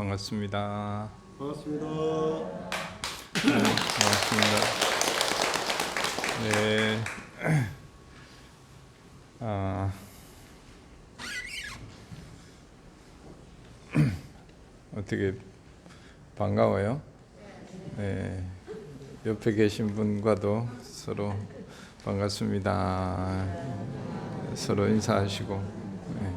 반갑습니다. 반갑습니다. 네, 반갑습니다. 네. 아, 어떻게 반가워요? 네. 옆에 계신 분과도 서로 반갑습니다. 서로 인사하시고. 네.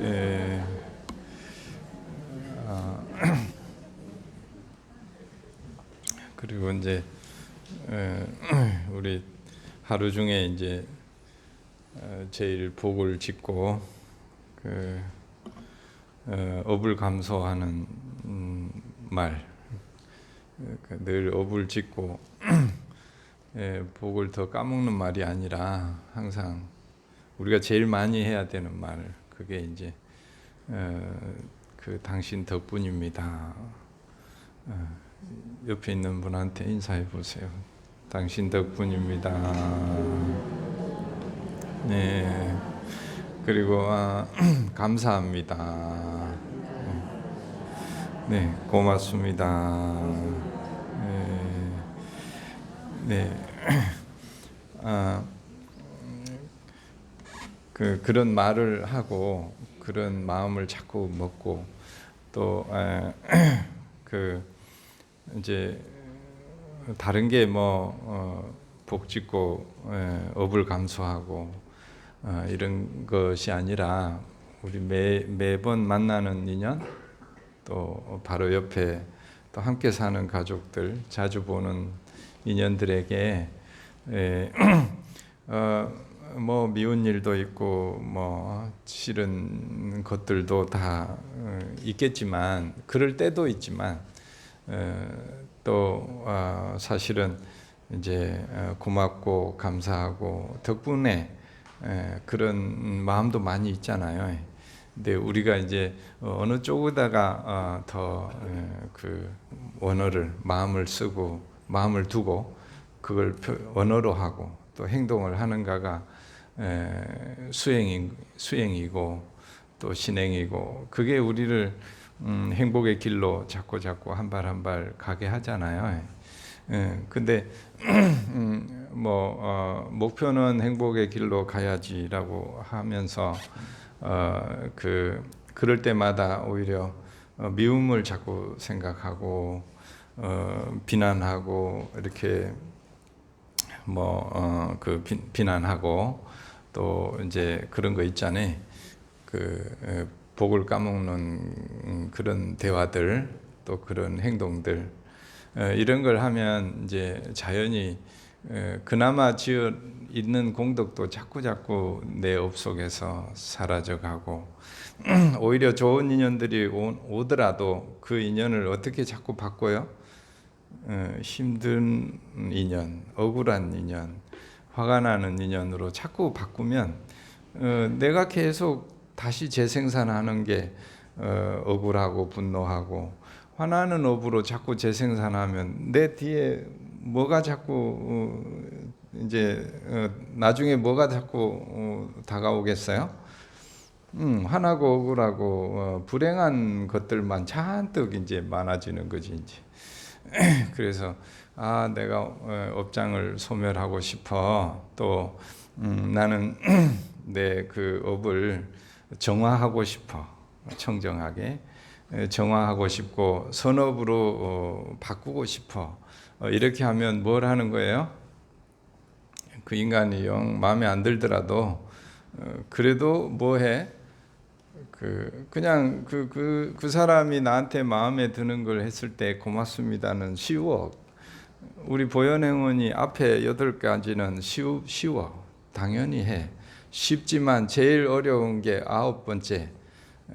예. 그리고 이제 에, 우리 하루 중에 이제 어, 제일 복을 짓고 그 어, 업을 감소하는 음, 말, 그러니까 늘 업을 짓고 예, 복을 더 까먹는 말이 아니라 항상 우리가 제일 많이 해야 되는 말, 그게 이제 어, 그 당신 덕분입니다. 어, 옆에 있는 분한테 인사해 보세요. 당신 덕분입니다. 네. 그리고 아, 감사합니다. 네, 고맙습니다. 네. 네. 아, 그 그런 말을 하고 그런 마음을 자꾸 먹고 또그 이제 다른 게뭐 어, 복짓고 에, 업을 감수하고 어, 이런 것이 아니라 우리 매 매번 만나는 인연 또 바로 옆에 또 함께 사는 가족들 자주 보는 인연들에게 에, 어, 뭐 미운 일도 있고 뭐 싫은 것들도 다 어, 있겠지만 그럴 때도 있지만 어, 또 어, 사실은 이제 어, 고맙고 감사하고 덕분에 에, 그런 마음도 많이 있잖아요. 근데 우리가 이제 어, 어느 쪽에다가 더 그 원어를 마음을 쓰고 마음을 두고 그걸 표, 언어로 하고 또 행동을 하는가가 에, 수행이 수행이고 또 신행이고 그게 우리를 음, 행복의 길로 자꾸 자꾸 한 발 한 발 가게 하잖아요. 예, 근데 음, 뭐 어, 목표는 행복의 길로 가야지라고 하면서 어, 그 그럴 때마다 오히려 어, 미움을 자꾸 생각하고 어, 비난하고 이렇게 뭐그 비난하고 또 이제 그런 거 있잖아요. 그 에, 복을 까먹는 음, 그런 대화들 또 그런 행동들 에, 이런 걸 하면 이제 자연히 에, 그나마 지어 있는 공덕도 자꾸 자꾸 내 업 속에서 사라져 가고 오히려 좋은 인연들이 오, 오더라도 그 인연을 어떻게 자꾸 바꿔요? 어, 힘든 인연, 억울한 인연, 화가 나는 인연으로 자꾸 바꾸면 어, 내가 계속 다시 재생산하는 게 어, 억울하고 분노하고 화나는 업으로 자꾸 재생산하면 내 뒤에 뭐가 자꾸 어, 이제 어, 나중에 뭐가 자꾸 어, 다가오겠어요? 음, 화나고 억울하고 어, 불행한 것들만 잔뜩 이제 많아지는 거지 이제. 그래서 아 내가 어, 업장을 소멸하고 싶어 또 음, 나는 내 그 업을 정화하고 싶어 청정하게 에, 정화하고 싶고 선업으로 어, 바꾸고 싶어 어, 이렇게 하면 뭘 하는 거예요? 그 인간이 영 마음에 안 들더라도 어, 그래도 뭐해? 그 그냥 그그 그 사람이 나한테 마음에 드는 걸 했을 때 고맙습니다는 쉬워. 우리 보현 행원이 앞에 여덟 가지는 쉬우, 쉬워. 당연히 해. 쉽지만 제일 어려운 게 아홉 번째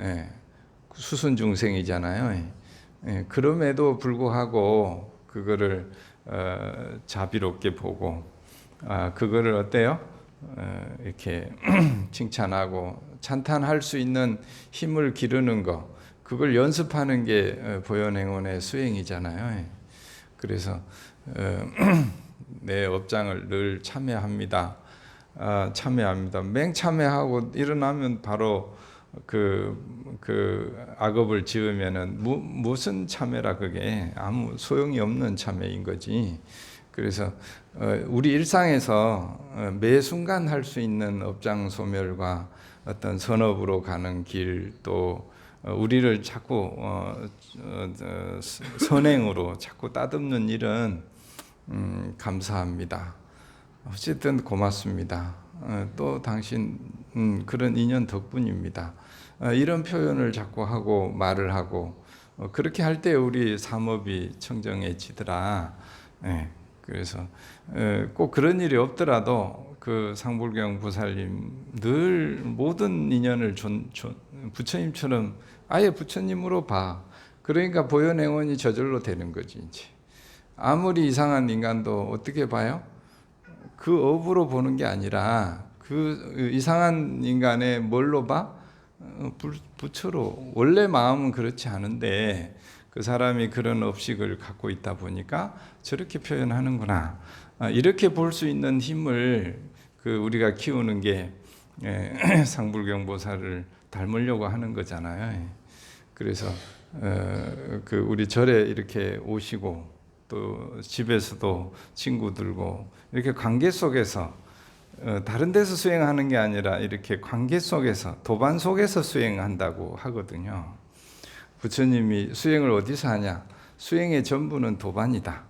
예, 수순 중생이잖아요. 예, 그럼에도 불구하고 그거를 어, 자비롭게 보고 아, 그거를 어때요? 어, 이렇게 칭찬하고 찬탄할 수 있는 힘을 기르는 거 그걸 연습하는 게 어, 보현행원의 수행이잖아요. 예. 그래서 어, 내 업장을 늘 참여합니다. 아, 참여합니다. 맹 참여하고 일어나면 바로 그, 그 악업을 지으면은 무, 무슨 참회라 그게 아무 소용이 없는 참회인 거지. 그래서 어, 우리 일상에서 어, 매 순간 할 수 있는 업장 소멸과 어떤 선업으로 가는 길또 어, 우리를 자꾸 선행으로 자꾸 따듬는 일은 음, 감사합니다. 어쨌든 고맙습니다. 어, 또 당신 음, 그런 인연 덕분입니다. 어, 이런 표현을 자꾸 하고 말을 하고 어, 그렇게 할 때 우리 삼업이 청정해지더라. 예, 그래서 어, 꼭 그런 일이 없더라도 그 상불경 부살님 늘 모든 인연을 존, 존, 부처님처럼 아예 부처님으로 봐. 그러니까 보현행원이 저절로 되는 거지 이제. 아무리 이상한 인간도 어떻게 봐요? 그 업으로 보는 게 아니라 그 이상한 인간의 뭘로 봐? 어, 부- 부처로 원래 마음은 그렇지 않은데 그 사람이 그런 업식을 갖고 있다 보니까 저렇게 표현하는구나 아, 이렇게 볼 수 있는 힘을 그 우리가 키우는 게 예, 상불경 보살을 닮으려고 하는 거잖아요. 예. 그래서 어, 그 우리 절에 이렇게 오시고 또 집에서도 친구들고 이렇게 관계 속에서 어, 다른 데서 수행하는 게 아니라 이렇게 관계 속에서 도반 속에서 수행한다고 하거든요. 부처님이 수행을 어디서 하냐? 수행의 전부는 도반이다.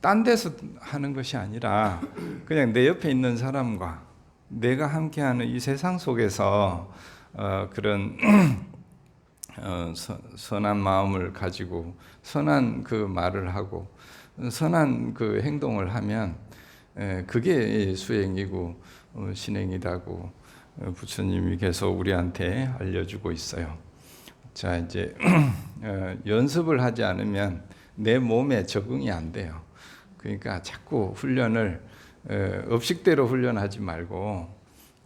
딴 데서 하는 것이 아니라 그냥 내 옆에 있는 사람과 내가 함께하는 이 세상 속에서 어, 그런 어, 서- 선한 마음을 가지고 선한 그 말을 하고 선한 그 행동을 하면 에, 그게 수행이고 어, 신행이라고 어, 부처님이 계속 우리한테 알려주고 있어요. 자 이제 어, 연습을 하지 않으면 내 몸에 적응이 안 돼요. 그러니까 자꾸 훈련을 어, 업식대로 훈련하지 말고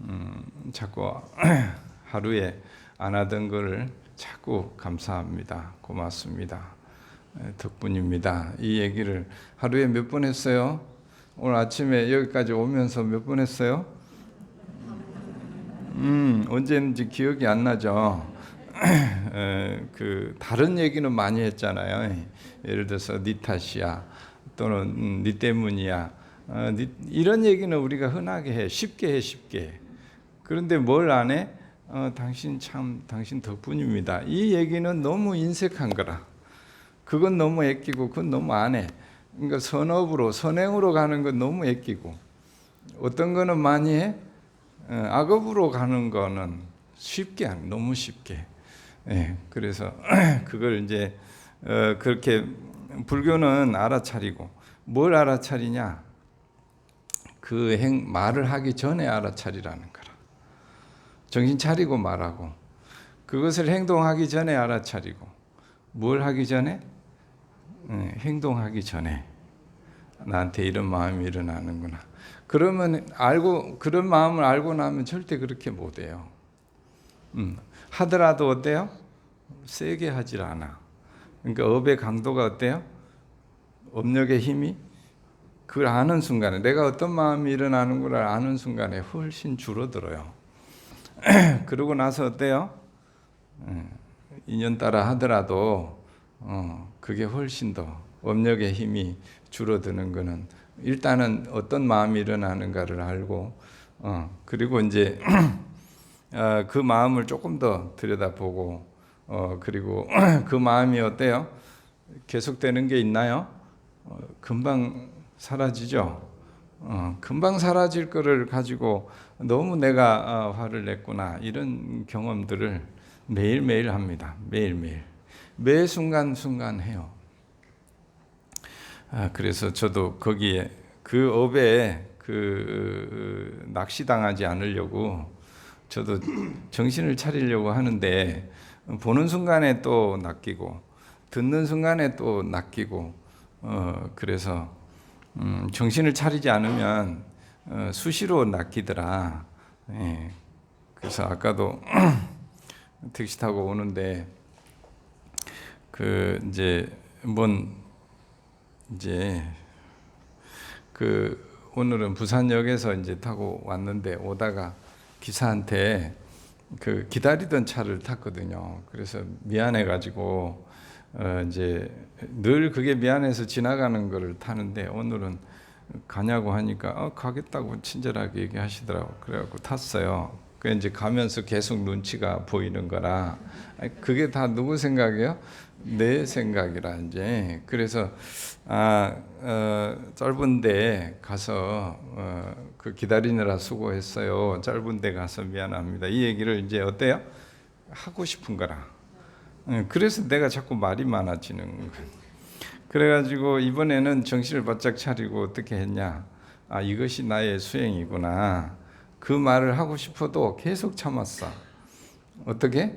음, 자꾸 하루에 안 하던 거를 자꾸 감사합니다. 고맙습니다. 에, 덕분입니다. 이 얘기를 하루에 몇 번 했어요? 오늘 아침에 여기까지 오면서 몇 번 했어요? 음, 언제인지 기억이 안 나죠. 에, 그 다른 얘기는 많이 했잖아요. 예를 들어서 니 탓이야 또는 음, 니 때문이야. 어, 니, 이런 얘기는 우리가 흔하게 해, 쉽게 해, 쉽게. 그런데 뭘 안 해? 어, 당신 참 당신 덕분입니다. 이 얘기는 너무 인색한 거라. 그건 너무 애끼고 그건 너무 안 해. 그러니까 선업으로 선행으로 가는 건 너무 애끼고 어떤 거는 많이 해. 어, 악업으로 가는 거는 쉽게 안 너무 쉽게. 예, 그래서 그걸 이제 어, 그렇게 불교는 알아차리고 뭘 알아차리냐? 그 행 말을 하기 전에 알아차리라는. 정신 차리고 말하고 그것을 행동하기 전에 알아차리고 뭘 하기 전에 예, 행동하기 전에 나한테 이런 마음이 일어나는구나. 그러면 알고 그런 마음을 알고 나면 절대 그렇게 못 해요. 음, 하더라도 어때요? 세게 하질 않아. 그러니까 업의 강도가 어때요? 업력의 힘이 그걸 아는 순간에 내가 어떤 마음이 일어나는 걸 아는 순간에 훨씬 줄어들어요. 그러고 나서 어때요? 음, 인연 따라 하더라도 어, 그게 훨씬 더 업력의 힘이 줄어드는 거는 일단은 어떤 마음이 일어나는가를 알고 어, 그리고 이제 어, 그 마음을 조금 더 들여다보고 어, 그리고 그 마음이 어때요? 계속되는 게 있나요? 어, 금방 사라지죠. 어, 금방 사라질 거를 가지고 너무 내가 어, 화를 냈구나 이런 경험들을 매일 매일 합니다. 매일 매일 매 순간 순간 해요. 아, 그래서 저도 거기에 그 업에 그 낚시당하지 않으려고 저도 정신을 차리려고 하는데 보는 순간에 또 낚이고 듣는 순간에 또 낚이고 어 그래서 음, 정신을 차리지 않으면 어, 수시로 낚이더라. 예. 그래서 아까도 택시 타고 오는데 그 이제 뭔 이제 그 오늘은 부산역에서 이제 타고 왔는데 오다가 기사한테 그 기다리던 차를 탔거든요. 그래서 미안해 가지고 어 이제 늘 그게 미안해서 지나가는 거를 타는데 오늘은 가냐고 하니까 어, 가겠다고 친절하게 얘기하시더라고. 그래갖고 탔어요. 그 이제 가면서 계속 눈치가 보이는 거라 그게 다 누구 생각이에요? 내 생각이라 이제 그래서 아 어, 짧은데 가서 어, 그 기다리느라 수고했어요. 짧은데 가서 미안합니다. 이 얘기를 이제 어때요? 하고 싶은 거라. 예, 그래서 내가 자꾸 말이 많아지는 거예요. 그래가지고 이번에는 정신을 바짝 차리고 어떻게 했냐? 아 이것이 나의 수행이구나. 그 말을 하고 싶어도 계속 참았어. 어떻게?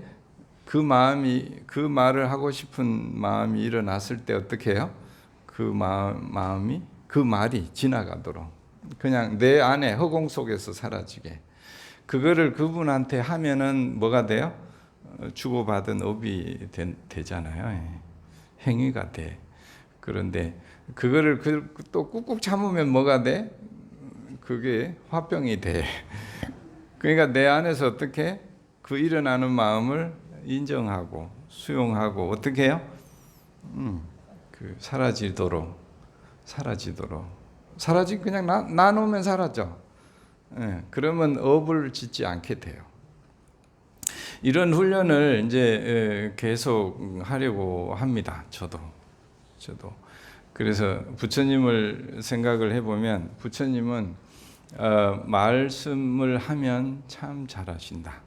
그 마음이 그 말을 하고 싶은 마음이 일어났을 때 어떻게 해요? 그 마음, 마음이 그 말이 지나가도록 그냥 내 안에 허공 속에서 사라지게 그거를 그분한테 하면은 뭐가 돼요? 어, 주고받은 업이 되, 잖아요 행위가 돼. 그런데 그거를 그, 또 꾹꾹 참으면 뭐가 돼? 그게 화병이 돼. 그러니까 내 안에서 어떻게 그 일어나는 마음을 인정하고 수용하고 어떻게 해요? 음, 그 사라지도록 사라지도록 사라지 그냥 나, 나누면 사라져. 예, 그러면 업을 짓지 않게 돼요. 이런 훈련을 이제 예, 계속 하려고 합니다. 저도 저도 그래서 부처님을 생각을 해보면 부처님은 어, 말씀을 하면 참 잘하신다.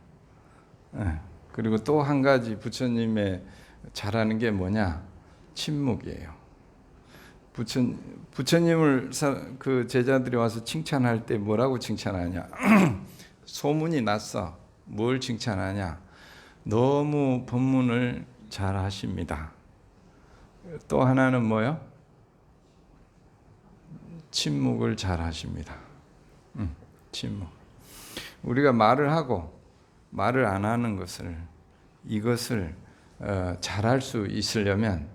예. 그리고 또 한 가지 부처님의 잘하는 게 뭐냐? 침묵이에요. 부처 부처님을 사, 그 제자들이 와서 칭찬할 때 뭐라고 칭찬하냐? 소문이 났어. 뭘 칭찬하냐? 너무 법문을 잘 하십니다. 또 하나는 뭐요? 침묵을 잘 하십니다. 음, 침묵. 우리가 말을 하고 말을 안 하는 것을 이것을 어, 잘할 수 있으려면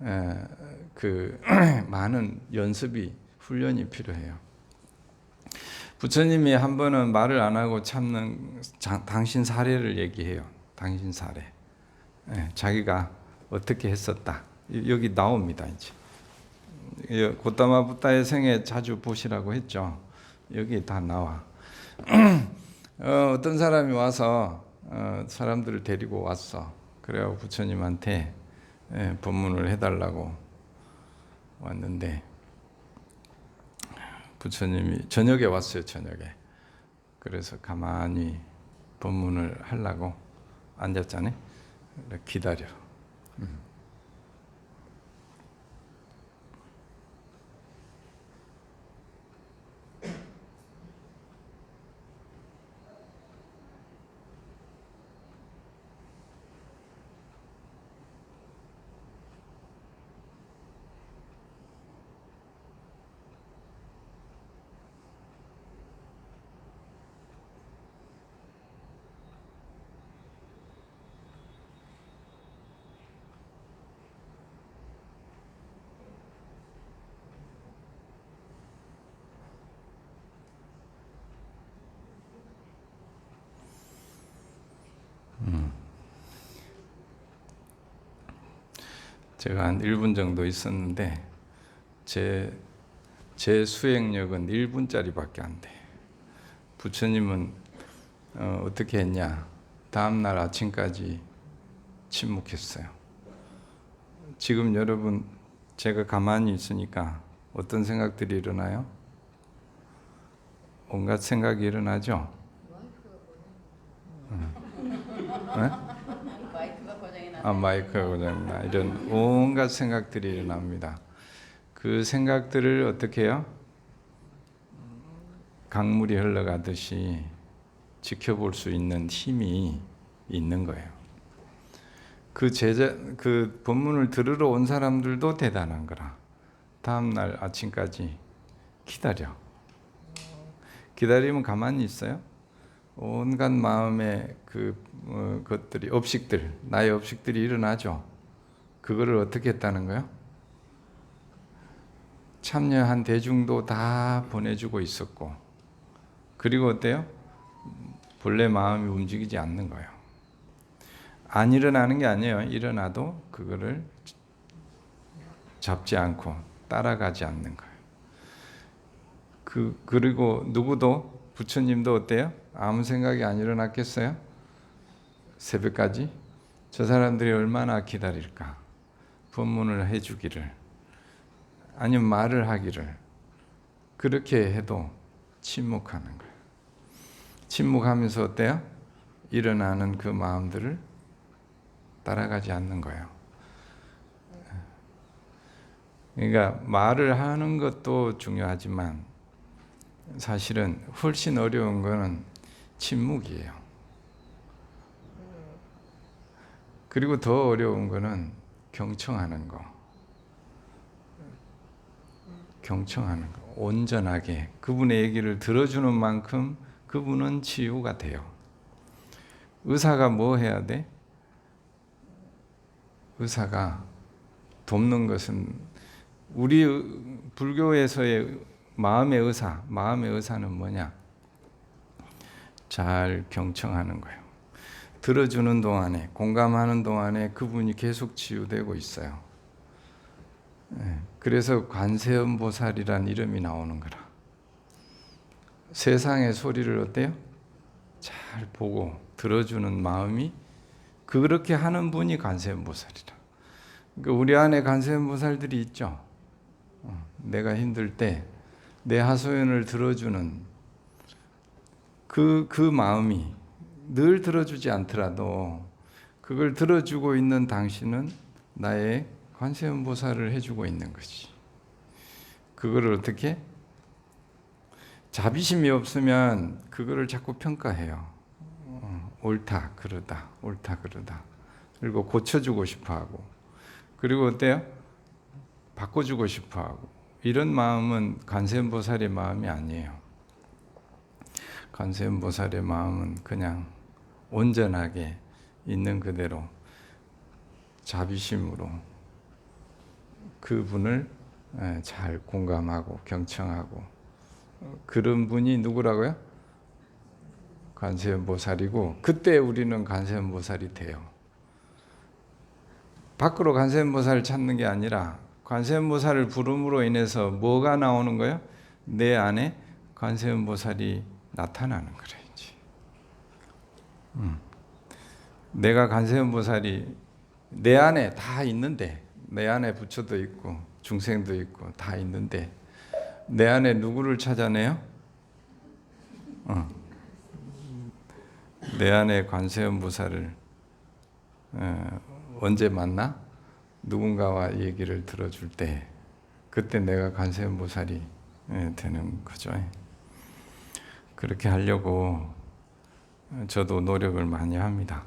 어, 그 많은 연습이 훈련이 필요해요. 부처님이 한 번은 말을 안 하고 참는 자, 당신 사례를 얘기해요. 당신 사례. 예, 자기가 어떻게 했었다. 여기 나옵니다. 이제 고타마 부타의 생애 자주 보시라고 했죠. 여기 다 나와. 어, 떤 사람이 와서 어, 사람들을 데리고 왔어. 그래고 부처님한테 예, 법문을 해달라고 왔는데 부처님이 저녁에 왔어요. 저녁에. 그래서 가만히 법문을 하려고 앉았잖아요. 기다려. 음. 제가 한 1분 정도 있었는데 제, 제 수행력은 1분짜리밖에 안 돼. 부처님은 어, 떻게 했냐? 다음 날 아침까지 침묵했어요. 지금 여러분 제가 가만히 있으니까 어떤 생각들이 일어나요? 온갖 생각이 일어나죠. 응. 네? 아, 마이크가 고장나 이런 온갖 생각들이 일어납니다. 그 생각들을 어떻게 해요? 강물이 흘러가듯이 지켜볼 수 있는 힘이 있는 거예요. 그 제자 그 본문을 들으러 온 사람들도 대단한 거라. 다음 날 아침까지 기다려. 기다리면 가만히 있어요? 온갖 마음의 그 어, 것들이 업식들 나의 업식들이 일어나죠. 그거를 어떻게 했다는 거요? 참여한 대중도 다 보내주고 있었고 그리고 어때요? 본래 마음이 움직이지 않는 거예요. 안 일어나는 게 아니에요. 일어나도 그거를 잡지 않고 따라가지 않는 거예요. 그 그리고 누구도 부처님도 어때요? 아무 생각이 안 일어났겠어요? 새벽까지 저 사람들이 얼마나 기다릴까? 법문을 해주기를 아니면 말을 하기를 그렇게 해도 침묵하는 거예요. 침묵하면서 어때요? 일어나는 그 마음들을 따라가지 않는 거예요. 그러니까 말을 하는 것도 중요하지만 사실은 훨씬 어려운 거는 침묵이에요. 그리고 더 어려운 거는 경청하는 거. 경청하는 거. 온전하게 그분의 얘기를 들어주는 만큼 그분은 치유가 돼요. 의사가 뭐 해야 돼? 의사가 돕는 것은 우리 불교에서의 마음의 의사, 마음의 의사는 뭐냐? 잘 경청하는 거예요. 들어주는 동안에, 공감하는 동안에 그분이 계속 치유되고 있어요. 예, 그래서 관세음 보살이란 이름이 나오는 거라. 세상의 소리를 어때요? 잘 보고 들어주는 마음이 그렇게 하는 분이 관세음 보살이라. 그러니까 우리 안에 관세음 보살들이 있죠. 어, 내가 힘들 때 내 하소연을 들어주는 그, 그 마음이 늘 들어주지 않더라도 그걸 들어주고 있는 당신은 나의 관세음 보살을 해주고 있는 거지. 그거를 어떻게? 자비심이 없으면 그거를 자꾸 평가해요. 어, 옳다, 그러다, 옳다, 그러다. 그리고 고쳐주고 싶어 하고. 그리고 어때요? 바꿔주고 싶어 하고. 이런 마음은 관세음 보살의 마음이 아니에요. 관세음 보살의 마음은 그냥 온전하게 있는 그대로 자비심으로 그분을 예, 잘 공감하고 경청하고 그런 분이 누구라고요? 관세음 보살이고 그때 우리는 관세음 보살이 돼요. 밖으로 관세음 보살을 찾는 게 아니라 관세음 보살을 부름으로 인해서 뭐가 나오는 거예요? 내 안에 관세음 보살이 나타나는 거래지. 음. 내가 관세음 보살이 내 안에 다 있는데 내 안에 부처도 있고 중생도 있고 다 있는데 내 안에 누구를 찾아내요? 어. 내 안에 관세음 보살을 어, 언제 만나? 누군가와 얘기를 들어줄 때 그때 내가 관세음 보살이 예, 되는 거죠. 그렇게 하려고 저도 노력을 많이 합니다.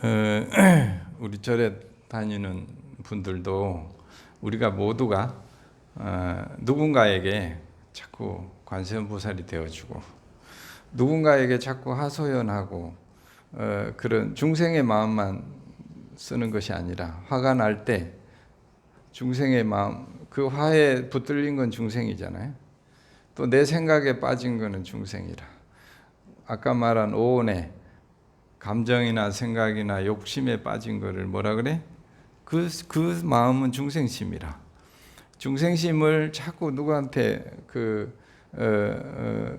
어, 우리 절에 다니는 분들도 우리가 모두가 어, 누군가에게 자꾸 관세음보살이 되어주고 누군가에게 자꾸 하소연하고 어, 그런 중생의 마음만 쓰는 것이 아니라 화가 날 때 중생의 마음 그 화에 붙들린 건 중생이잖아요. 또 내 생각에 빠진 거는 중생이라. 아까 말한 오온에 감정이나 생각이나 욕심에 빠진 거를 뭐라 그래? 그, 그 마음은 중생심이라. 중생심을 자꾸 누구한테 그, 어, 어,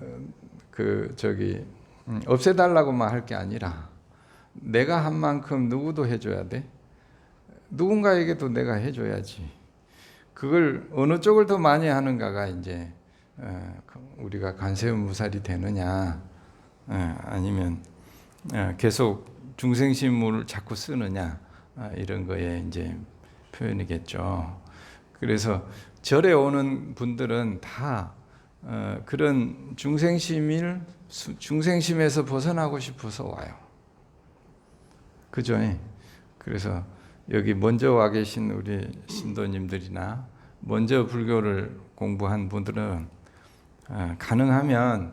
그, 저기, 음, 없애달라고만 할 게 아니라 내가 한 만큼 누구도 해줘야 돼. 누군가에게도 내가 해줘야지. 그걸 어느 쪽을 더 많이 하는가가 이제 어, 우리가 간세무살이 되느냐, 어, 아니면 어, 계속 중생심을 자꾸 쓰느냐 아, 이런 거에 이제 표현이겠죠. 그래서 절에 오는 분들은 다 어, 그런 중생심을 중생심에서 벗어나고 싶어서 와요. 그죠? 그래서 여기 먼저 와 계신 우리 신도님들이나 먼저 불교를 공부한 분들은 어, 가능하면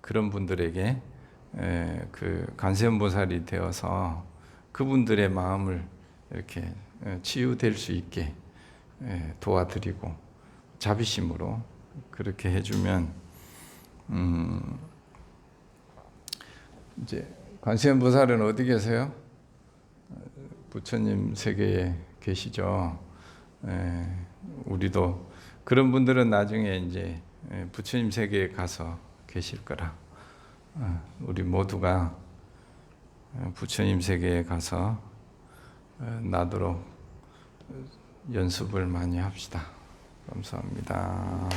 그런 분들에게 그 간세음보살이 되어서 그분들의 마음을 이렇게 치유될 수 있게 도와드리고 자비심으로 그렇게 해주면 음, 이제 관세음 보살은 어디 계세요? 부처님 세계에 계시죠. 예, 우리도 그런 분들은 나중에 이제 예, 부처님 세계에 가서 계실 거라. 어, 우리 모두가 어, 부처님 세계에 가서 어, 나도록 연습을 많이 합시다. 감사합니다.